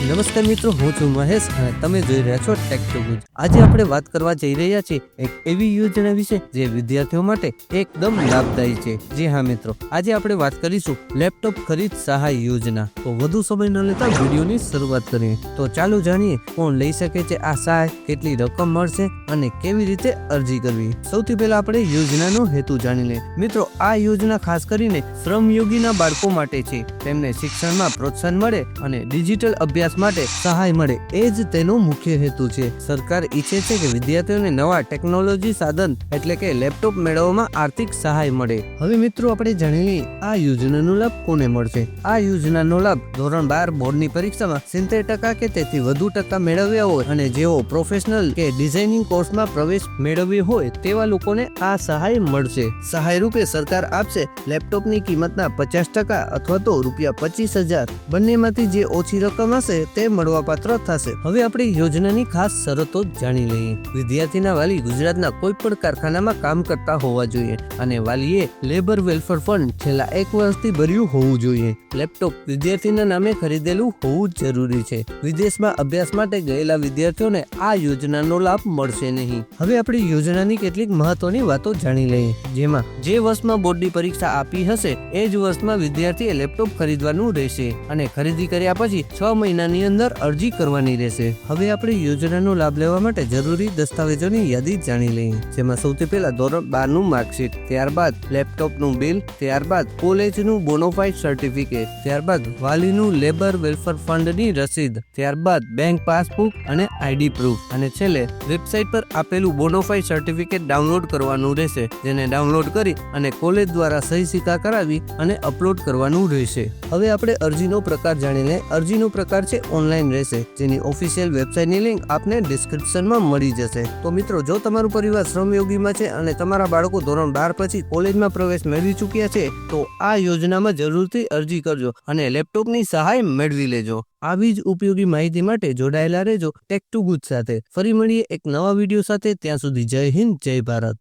નમસ્કાર મિત્રો, હું છું મહેશ અને તમે જોઈ રહ્યા છો ટેક ટુ ગુજ આજે આપણે વાત કરવા જઈ રહ્યા છીએ એક એવી યોજના વિશે જે વિદ્યાર્થીઓ માટે એકદમ લાભદાયી છે. જી હા મિત્રો, આજે આપણે વાત કરીશું લેપટોપ ખરીદ સહાય યોજના. તો વધુ સમય ન લેતા વિડીયોની શરૂઆત કરીએ. તો ચાલો જાણીએ કોણ લઈ શકે છે આ સહાય, કેટલી રકમ મળશે અને કેવી રીતે અરજી કરવી. સૌથી પહેલા આપણે યોજનાનો હેતુ જાણી લઈએ. મિત્રો, આ યોજના ખાસ કરીને શ્રમયોગીના બાળકો માટે છે. તેમને શિક્ષણમાં પ્રોત્સાહન મળે અને ડિજિટલ અભ્યાસ માટે સહાય મળે. એ જ તેનો મુખ્ય હેતુ છે. સરકાર ઈચ્છે છે કે વિદ્યાર્થીઓને નવા ટેકનોલોજી સાધન એટલે કે લેપટોપ મેળવવામાં આર્થિક સહાય મળે. હવે મિત્રો, આપણે જાણીએ આ યોજનાનો લાભ કોને મળશે? આ યોજનાનો લાભ ધોરણ બાર બોર્ડની પરીક્ષામાં સિત્તેર ટકા કે તેથી વધુ ટકા મેળવ્યા હોય અને જેઓ પ્રોફેશનલ કે ડિઝાઇનિંગ કોર્સમાં પ્રવેશ મેળવ્યો હોય તેવા લોકોને આ સહાય મળશે. સહાય રૂપે સરકાર આપશે લેપટોપની કિંમતના પચાસ ટકા અથવા તો રૂપિયા પચીસ હજાર. બંનેમાંથી જે ઓછી રકમ હશે તે મળવાપાત્ર થશે. હવે આપણે યોજનાની ખાસ શરતો જાણી લઈએ. વિદ્યાર્થીના વાલી ગુજરાતના કોઈ પણ કારખાનામાં કામ કરતા હોવા જોઈએ અને વાલીએ લેબર વેલફેર ફંડ છેલ્લા એક વર્ષથી ભર્યું હોવું જોઈએ. લેપટોપ વિદ્યાર્થીના નામે ખરીદેલું હોવું જરૂરી છે. વિદેશમાં અભ્યાસ માટે ગયેલા વિદ્યાર્થીઓને આ યોજનાનો લાભ મળશે નહીં. હવે આપણે યોજનાની કેટલીક મહત્વની વાતો જાણી લઈએ. જેમાં જે વર્ષમાં બોર્ડની પરીક્ષા આપી હશે, એ જ વર્ષમાં વિદ્યાર્થીએ લેપટોપ ખરીદવાનું રહેશે અને ખરીદી કર્યા પછી છ મહિનાની અંદર અરજી કરવાની રહેશે. હવે આપણે યોજનાનો લાભ લેવા માટે જરૂરી દસ્તાવેજોની યાદી જાણી લઈએ, જેમાં સૌથી પહેલા ધોરણ બારનું માર્કશીટ, ત્યારબાદ લેપટોપનું બિલ, ત્યારબાદ કોલેજનું બોનોફાઇડ સર્ટિફિકેટ ત્યારબાદ વાલીનું લેબર વેલફેર ફંડની રસીદ, ત્યારબાદ બેંક પાસબુક અને આઈડી પ્રૂફ અને છેલ્લે વેબસાઇટ પર આપેલું બોનોફાઈડ સર્ટિફિકેટ ડાઉનલોડ કરવાનું રહેશે, જેને ડાઉનલોડ કરી અને કોલેજ દ્વારા સહી સિક્કા કરાવી અને અપલોડ કરવાનું રહેશે. હવે આપણે અરજીનો પ્રકાર જાણીને, અરજીનો પ્રકાર છે ઓનલાઈન રહેશે. જેની ઓફિશિયલ વેબસાઇટની લિંક આપને ડિસ્ક્રિપ્શનમાં મળી જશે. તો મિત્રો, જો તમારું પરિવાર શ્રમયોગીમાં છે અને તમારા બાળકો ધોરણ બાર પછી કોલેજમાં પ્રવેશ મેળવી ચૂક્યા છે, તો આ યોજનામાં જરૂરથી અરજી કરજો અને લેપટોપની સહાય મેળવી લેજો. આવી જ ઉપયોગી માહિતી માટે જોડાયેલા રહેજો ટેક ટુ ગુજ સાથે. ફરી મળીએ એક નવા વીડિયો સાથે. ત્યાં સુધી જય હિન્દ, જય ભારત.